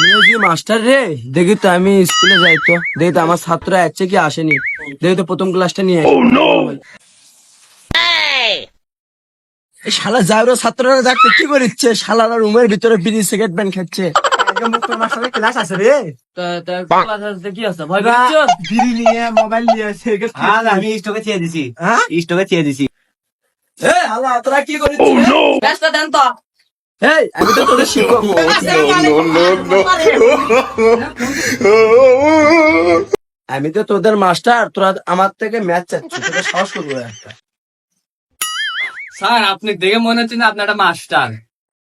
আমিও যে মাস্টার রে? দেখি তো আমি স্কুলে যাই তো। দেখি তো আমার ছাত্র আছে কি আসেনি? দেখি তো প্রথম ক্লাসটা নিয়ে এই শালা যাওয়ার ছাত্ররা দেখতে কি করিচ্ছে? শালারা রুমের ভিতরে বিড়ি সিগারেট প্যান খাচ্ছে। ক্লাস আছে রে। তা- তা class আসতে কি আছে? ভয় বিড়ি নিয়ে মোবাইল নিয়ে আমি স্টকে চেয়ে দিছি। হ্যাঁ? স্টকে চেয়ে দিছি। এ আল্লাহ তোরা কি করিচ্ছিস দেন তো। এই আমি তো তোদের শিখাবো আমি তো তোদের মাস্টার তোরা আমার থেকে ম্যাচ চাচ্ছিস তোদের সাহস করব একটা। স্যার আপনি দেখে মনে হচ্ছে না আপনার একটা মাস্টার।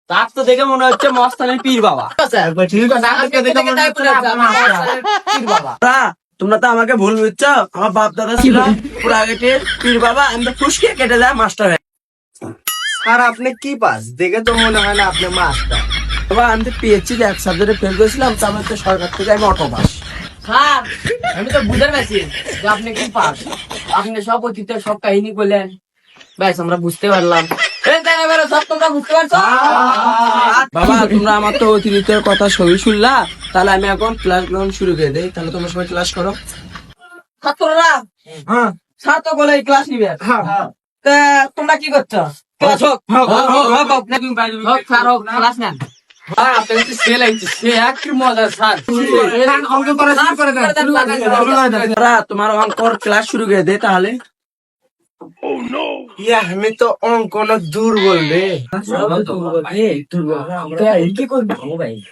তার তো দেখে মনে হচ্ছে মস্তানের পীর বাবা। তোমরা তো আমাকে ভুল বুঝছ আমার বাপ দাদা ছিল পুরো আগের পীর বাবা আমি তো ফুসকে কেটে যায় মাস্টার স্যার আপনি কি পাস দেখে তো মনে হয় না আপনি মাস্টার। বাবা আমি তো পিএইচডি এক সাবজেক্টে ফেল করেছিলাম তারপরে তো সরকার থেকে আমি অটো পাস স্যার আমি তো বুঝতে পারছি যে আপনি কি পাস? আপনি সব অতীতের সব কাহিনী বললেন ব্যাস আমরা বুঝতে পারলাম। বাবা তোমরা আমার তো অতিরিক্তের কথা সবই শুনলা তাহলে আমি এখন ক্লাস গ্রহণ শুরু করে দেই। তাহলে তোমরা সবাই ক্লাস করো। ছাত্ররা হ্যাঁ। স্যার তো বলে ক্লাস নিবে। হ্যাঁ। তা তোমরা কি করছ? তোমার অঙ্কর ক্লাস শুরু করে দে তাহলে। আমি তো অঙ্ক অনেক দুর্বল রে।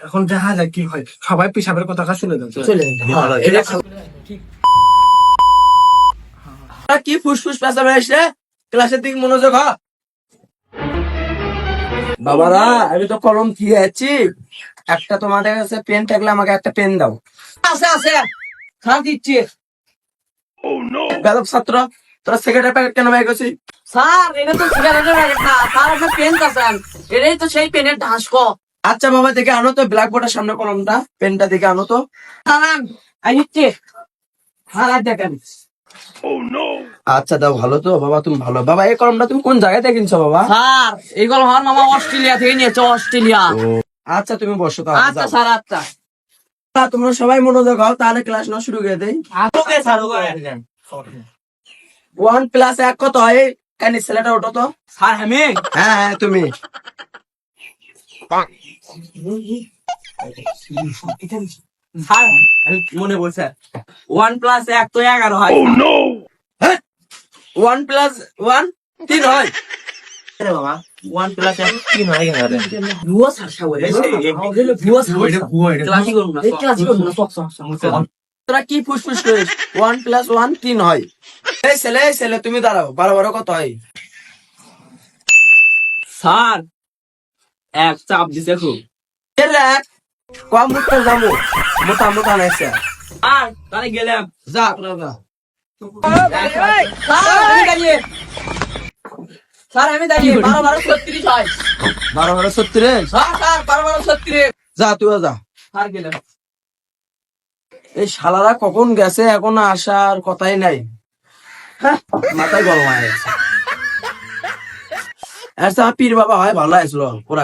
এখন দেখা যাক কি হয়। সবাই পিসাবের কথা শুনে কি ফুসফুস পেঁচা বেড়াইছে ক্লাসের দিকে মনোযোগ হ। বাবারা আমি তো কলম দিয়ে আছি একটা তোমাদের কাছে পেন থাকলে আমাকে একটা পেন দাও। আছে আছে। স্যার দিচ্ছি। বেদব ছাত্র তোরা সেক্রেটারি প্যাকেট কেন বাইক করছিস? স্যার এটা তো সিগারেটের প্যাকেট না স্যার। আপনার পেন এটাই তো সেই পেনের ঢাসকো। আচ্ছা বাবা দেখে আনো তো ব্ল্যাক বোর্ডের সামনে কলমটা। পেনটা দেখে আনো তো। দিচ্ছি স্যার আর দেখেন। আচ্ছা দাও ভালো তো বাবা তুমি ভালো বাবা এই কলমটা তুমি কোন জায়গায় থেকে কিনছো বাবা স্যার এইগুলো আমার মামা অস্ট্রেলিয়া থেকে নিয়েছে অস্ট্রেলিয়া আচ্ছা তুমি বসো তাহলে আচ্ছা স্যার আচ্ছা তোমরা সবাই মনোযোগ হও তাহলে ক্লাস না শুরু করে দেই okay sir okay one plus এক কত হয় কেন ছেলেটা ওঠো তো স্যার আমি হ্যাঁ হ্যাঁ তুমি স্যার মনে বলছে ওয়ান প্লাস এক তো এগারো হয়। ওয়ান প্লাস ওয়ান তিন হয়। বাবা ওয়ান প্লাস এক তিন হয় তোরা কি ফুসফুস করিস? ওয়ান প্লাস ওয়ান তিন হয়। এই ছেলে এই ছেলে তুমি দাঁড়াও বারো বারো কত হয়? স্যার এক চাপ দিছে খুব। এক কম মুখটা যাব মোটা মোটা নাইছে আর তাহলে গেলাম যা তোরা যা স্যার আমি দাঁড়িয়ে স্যার আমি দাঁড়িয়ে বারো বারো ছত্রিশ হয় বারো বারো ছত্রিশ স্যার স্যার বারো বারো ছত্রিশ যা তুইও যা স্যার গেলাম এই শালারা কখন গেছে? এখন আসার কথাই নাই। হ্যাঁ, মাথায় গরম হয়ে গেছে আচ্ছা পীর বাবা হয় ভালো আসলো পুরা